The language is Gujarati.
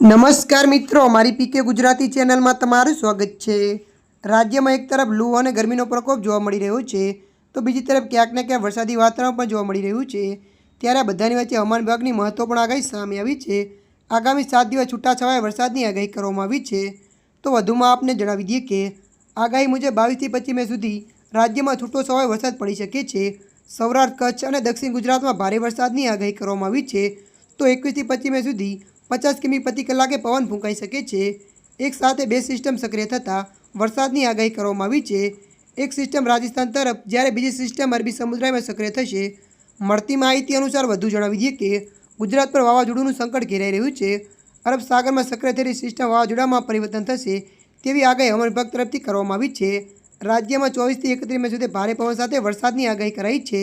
નમસ્કાર મિત્રો, મારી પીકે ગુજરાતી ચેનલમાં તમારું સ્વાગત છે. રાજ્યમાં એક તરફ લૂ અને ગરમીનો પ્રકોપ જોવા મળી રહ્યો છે, તો બીજી તરફ ક્યાંક ને ક્યાંક વરસાદી વાતાવરણ પણ જોવા મળી રહ્યું છે. ત્યારે બધાની વચ્ચે હવામાન વિભાગની મહત્વપૂર્ણ આગાહી સામે આવી છે. આગામી સાત દિવસ છૂટાછવાયા વરસાદની આગાહી કરવામાં આવી છે. તો વધુમાં આપને જણાવી દઈએ કે, આગાહી મુજબ બાવીસથી પચીસ મે સુધી રાજ્યમાં છૂટો છવાયો વરસાદ પડી શકે છે. સૌરાષ્ટ્ર, કચ્છ અને દક્ષિણ ગુજરાતમાં ભારે વરસાદની આગાહી કરવામાં આવી છે. તો એકવીસથી પચીસ મે સુધી પચાસ કિમી પ્રતિ કલાકે પવન ફૂંકાઈ શકે છે. એક સાથે બે સિસ્ટમ સક્રિય થતાં વરસાદની આગાહી કરવામાં આવી છે. એક સિસ્ટમ રાજસ્થાન તરફ જ્યારે બીજી સિસ્ટમ અરબી સમુદ્રમાં સક્રિય થશે, મળતી માહિતી અનુસાર વધુ જણાવી દઈએ કે ગુજરાત પર વાવાઝોડુંનું સંકટ ઘેરાઈ રહ્યું છે. અરબ સાગરમાં સક્રિય થયેલી સિસ્ટમ વાવાઝોડામાં પરિવર્તન થશે તેવી આગાહી હવામાન વિભાગ તરફથી કરવામાં આવી છે. રાજ્યમાં ચોવીસથી એકત્રીસ મે સુધી ભારે પવન સાથે વરસાદની આગાહી કરાઈ છે.